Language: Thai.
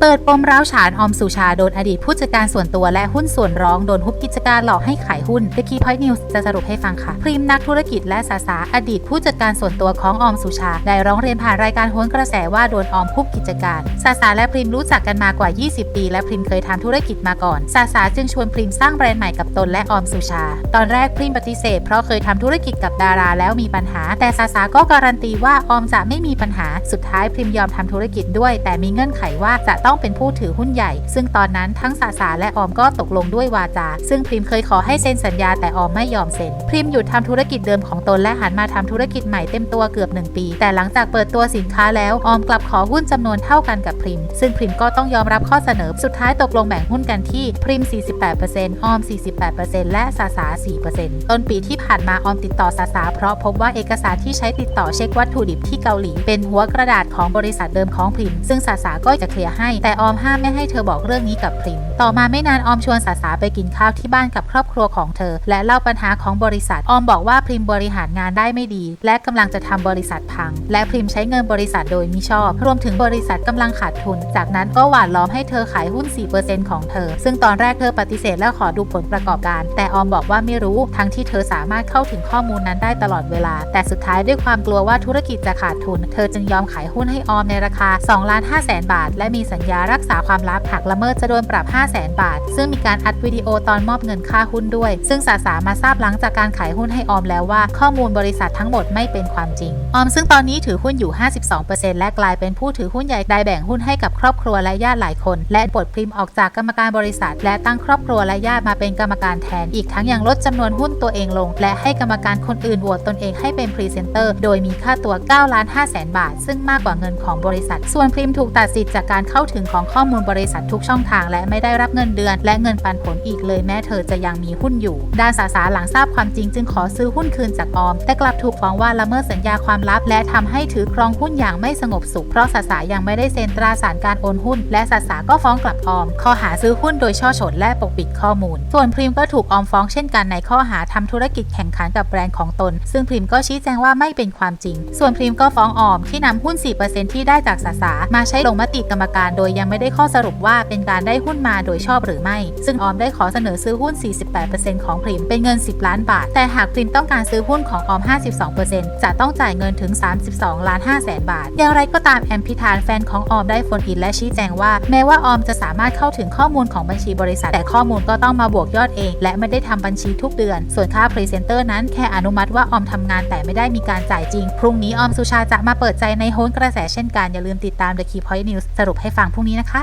เปิดปมร้าวฉานอมสุชาโดนอดีตผู้จัดการส่วนตัวและหุ้นส่วนร้องโดนฮุบกิจการหลอกให้ขายหุ้น The Key Point News จะสรุปให้ฟังค่ะ พริมนักธุรกิจและสาสาอดีตผู้จัดการส่วนตัวของออมสุชา ได้ร้องเรียนผ่านรายการโหนกระแสว่าโดนออมฮุบกิจการ สาสาและพริมรู้จักกันมากว่า 20 ปี และพริมเคยทำธุรกิจมาก่อน สาสาจึงชวนพริมสร้างแบรนด์ใหม่กับตนและออมสุชา ตอนแรกพริมปฏิเสธเพราะเคยทำธุรกิจกับดาราแล้วมีปัญหา แต่สาสาก็การันตีว่าออมจะไม่มีปัญหา สุดท้ายพริมยอมทำธุรกิจด้วย แต่มีเงื่อนไขว่าจะต้องเป็นผู้ถือหุ้นใหญ่ ซึ่งตอนนั้นทั้งสาสาและออมก็ตกลงด้วยวาจา ซึ่งพริมเคยขอให้เซ็นสัญญาแต่ออมไม่ยอมเซ็น พริมหยุดทำธุรกิจเดิมของตนและหันมาทำธุรกิจใหม่เต็มตัวเกือบ 1 ปี แต่หลังจากเปิดตัวสินค้าแล้วออมกลับขอหุ้นจำนวนเท่ากันกับพริม ซึ่งพริมก็ต้องยอมรับข้อเสนอ สุดท้ายตกลงแบ่งหุ้นกันที่พริม 48%ออม 48%และสาสา4%ต้นปีที่ผ่านมาออมติดต่อสาสาเพราะพบว่าเอกสารที่ใช้ติดต่อเช็ควัตถุดิบที่เกาหลี เป็นหัวกระดาษของบริษัทเดิมของพริม ซึ่งสาสาก็จะเคลียร์ให้แต่ออมห้ามไม่ให้เธอบอกเรื่องนี้กับพริม ต่อมาไม่นานออมชวนสาสาไปกินข้าวที่บ้านกับครอบครัวของเธอ และเล่าปัญหาของบริษัท ออมบอกว่าพริมบริหารงานได้ไม่ดี และกำลังจะทำบริษัทพัง และพริมใช้เงินบริษัทโดยมิชอบ รวมถึงบริษัทกำลังขาดทุน จากนั้นก็หวานล้อมให้เธอขายหุ้น 4%ของเธอ ซึ่งตอนแรกเธอปฏิเสธและขอดูผลประกอบการ แต่ออมบอกว่าไม่รู้ ทั้งที่เธอสามารถเข้าถึงข้อมูลนั้นได้ตลอดเวลา แต่สุดท้ายด้วยความกลัวว่าธุรกิจจะขาดทุน เธอจึงยอมขายหุ้นให้ออมในราคา2ล้าน5แสนบาท และมีสัญญารักษาความลับหากละเมิดจะโดนปรับ 5 0 0แสนบาท ซึ่งมีการอัดวิดีโอตอนมอบเงินค่าหุ้นด้วย ซึ่งสาสามาทราบหลังจากการขายหุ้นให้ออมแล้วว่า ข้อมูลบริษัททั้งหมดไม่เป็นความจริง ออมซึ่งตอนนี้ถือหุ้นอยู่ 52%และกลายเป็นผู้ถือหุ้นใหญ่ได้แบ่งหุ้นให้กับครอบครัวและญาติหลายคน และปลดพริมออกจากกรรมการบริษัท และตั้งครอบครัวและญาติมาเป็นกรรมการแทน อีกทั้งยังลดจำนวนหุ้นตัวเองลง และให้กรรมการคนอื่นโหวตตนเองให้เป็นพรีเซนเตอร์ โดยมีค่าตัว9ล้าน5แสนบาท ซึ่งมากกว่าเงินของบริษัท ส่วนพริมถูกตัดสิทธิ์จากการเข้าถึงึงของข้อมูลบริษัททุกช่องทาง และไม่ได้รับเงินเดือน และเงินปันผลอีกเลยแม้เธอจะยังมีหุ้นอยู่ ด้านสาสาหลังทราบความจริงจึงขอซื้อหุ้นคืนจากออม แต่กลับถูกฟ้องว่าละเมิดสัญญาความลับ และทำให้ถือครองหุ้นอย่างไม่สงบสุขเพราะสาสายังไม่ได้เซ็นตราสารการโอนหุ้น และสาสาก็ฟ้องกลับออม ข้อหาซื้อหุ้นโดยช่อฉนและปกปิดข้อมูล ส่วนพริมก็ถูกออมฟ้องเช่นกันในข้อหาทำธุรกิจแข่งขันกับแบรนด์ของตน ซึ่งพริมก็ชี้แจงว่าไม่เป็นความจริง ส่วนพริมก็ฟ้องออมที่นำหุ้น 4%ที่ได้จากสาสามาใช้ลงมติกรรมการโดยยังไม่ได้ข้อสรุปว่าเป็นการได้หุ้นมาโดยชอบหรือไม่ ซึ่งออมได้ขอเสนอซื้อหุ้น 48%ของพริมเป็นเงิน 10 ล้านบาท แต่หากพริมต้องการซื้อหุ้นของออม 52%จะต้องจ่ายเงินถึง 32 ล้าน5แสนบาท อย่างไรก็ตามแอมพิธานแฟนของออมได้โฟนอินและชี้แจงว่า แม้ว่าออมจะสามารถเข้าถึงข้อมูลของบัญชีบริษัท แต่ข้อมูลก็ต้องมาบวกยอดเอง และไม่ได้ทำบัญชีทุกเดือน ส่วนค่าพรีเซนเตอร์นั้นแค่อนุมัติว่าออมทำงานแต่ไม่ได้มีการจ่ายจริง พรุ่งนี้ออมสุชาจะมาเปิดใจในโฮนกระแสเช่นกันอย่าลืมติดตาม The Key Point News สรุปให้ฟังพรุ่งนี้นะคะ